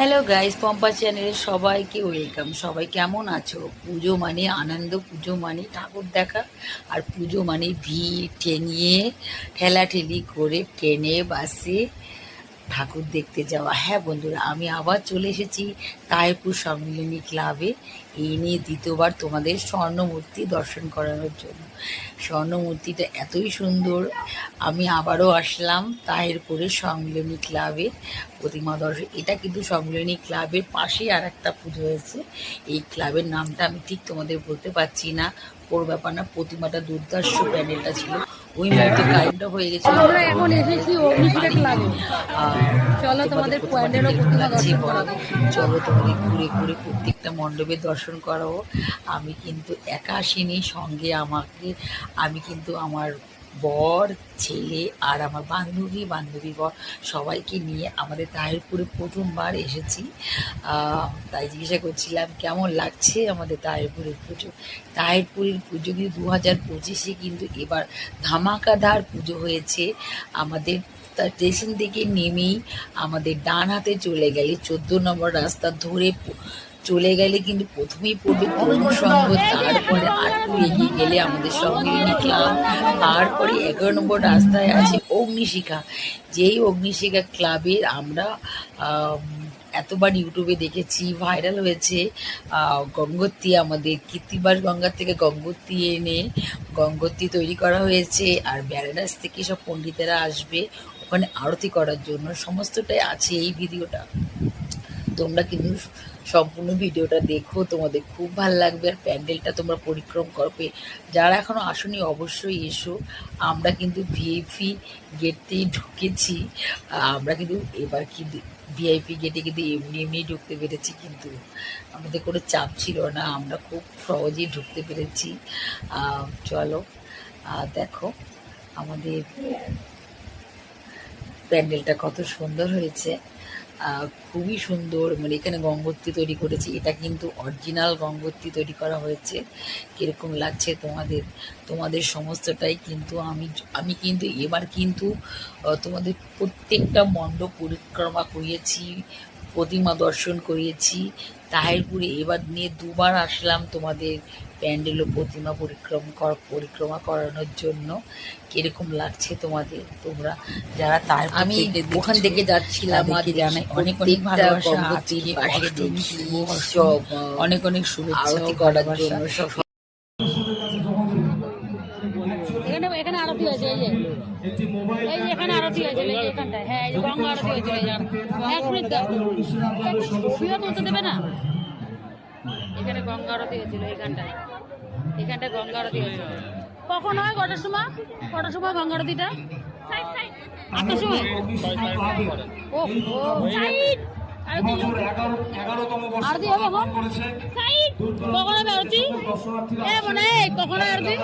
Hello guys Pampa চ্যানেলে সবাইকে welcome সবাই কেমন আছো? পুজো মানে আনন্দ, পুজো মানে ঠাকুর দেখা, আর পুজো মানে ভিড় ঠেঙিয়ে ঠেলাঠেলি করে ট্রেনে বাসে ঠাকুর দেখতে যাওয়া। হ্যাঁ বন্ধুরা, আমি আবার চলে এসেছি তাহিরপুর সম্মিলনী ক্লাবে এই নিয়ে দ্বিতীয়বার তোমাদের স্বর্ণমূর্তি দর্শন করানোর জন্য। স্বর্ণমূর্তিটা এতই সুন্দর। আমি আবারও আসলাম তাহিরপুরের সম্মিলনী ক্লাবে প্রতিমা দর্শন এটা কিন্তু সম্মিলনী ক্লাবের পাশেই আর একটা পুজো হয়েছে। এই ক্লাবের নামটা আমি ঠিক তোমাদের বলতে পারছি না। ওর ব্যাপার না প্রতিমাটা দুর্দর্শ প্যান্ডেলটা ছিল। ওই মুহূর্তে কারেন্টটা হয়ে গেছিল। আমরা এখন এসেছি অগ্নিশিখা ক্লাবে। চলো তোমাদের প্যান্ডেলও প্রতিমা দর্শন করাবো। চলো তোমাদের ঘুরে ঘুরে প্রত্যেকটা মণ্ডপে দর্শন করাবো। আমি কিন্তু একা আসিনি সঙ্গে আমাকে আমি কিন্তু আমার বর, ছেলে আর আমার বান্ধবী বান্ধবী বর সবাইকে নিয়ে আমাদের তাহিরপুরে প্রথমবার এসেছি। তাই জিজ্ঞাসা করছিলাম, কেমন লাগছে আমাদের তাহিরপুরের পুজো? তাহিরপুরের পুজো কিন্তু দু হাজার পঁচিশে কিন্তু এবার ধামাকাদার পুজো হয়েছে। আমাদের তার স্টেশন থেকে নেমেই আমাদের ডান হাতে চলে গেলে চোদ্দ নম্বর রাস্তা ধরে চলে গেলে কিন্তু প্রথমেই পড়বে তরুণ সংঘ তারপরে আটটু এগিয়ে গেলে আমাদের সম্মিলনী ক্লাব তারপরে এগারো নম্বর রাস্তায় আছে অগ্নিশিখা। যেই অগ্নিশিখা ক্লাবের আমরা আম, এতবার ইউটিউবে দেখেছি ভাইরাল হয়েছে গঙ্গোত্রী আমাদের কীর্তিবাস গঙ্গার থেকে গঙ্গোত্রী এনে গঙ্গোত্রী তৈরি করা হয়েছে আর বেড়ারাস থেকে সব পণ্ডিতেরা আসবে ওখানে আরতি করার জন্য। সমস্তটাই আছে এই ভিডিওটা। তোমরা কিন্তু সম্পূর্ণ ভিডিওটা দেখো, তোমাদের খুব ভালো লাগবে আর প্যান্ডেলটা তোমরা পরিক্রম করবে। যারা এখনও আসনি, অবশ্যই এসো। আমরা কিন্তু ভিআইপি গেটেই ঢুকেছি। আমরা কিন্তু এবার কিন্তু ভিআইপি গেটে কিন্তু এমনি এমনি ঢুকতে পেরেছি কিন্তু আমাদের কোনো চাপ ছিল না। আমরা খুব সহজেই ঢুকতে পেরেছি। চলো দেখো আমাদের প্যান্ডেলটা কত সুন্দর হয়েছে। খুবই সুন্দর মানে এখানে গঙ্গোত্রী তৈরি করেছি। এটা কিন্তু অরিজিনাল গঙ্গোত্রী তৈরি করা হয়েছে। কীরকম লাগছে তোমাদের? তোমাদের সমস্তটাই কিন্তু আমি আমি কিন্তু, এবার কিন্তু তোমাদের প্রত্যেকটা মণ্ডপ পরিক্রমা করিয়েছি প্রতিমা দর্শন করিয়েছি। তাহিরপুরে এবার নিয়ে দুবার আসলাম তোমাদের প্যান্ডেল ও প্রতিমা পরিক্রমা কর- পরিক্রমা করানোর জন্য। কীরকম লাগছে তোমাদের? তোমরা যারা তার আমি ওখান থেকে যাচ্ছিলাম জানাই অনেক অনেক ভালোবাসা অনেক অনেক শুভেচ্ছা করার জন্য সব এখানে এখানে আরতি হয়েছে, এই যে। এই যে এখানে আরতি হয়েছে, এই যে হ্যাঁ এই যে গঙ্গা আরতি হয়েছে, এই তুলতে দেবে না? এখানে গঙ্গা আরতি হয়েছিল গঙ্গা আরতি হয়েছিল। কখন হয় কটার সময়? কটার সময় গঙ্গা আরতিটা? আটটার সময়? ও আরতি হবে কখন? আরতি? মনে হয়, কখন হয় আরতি?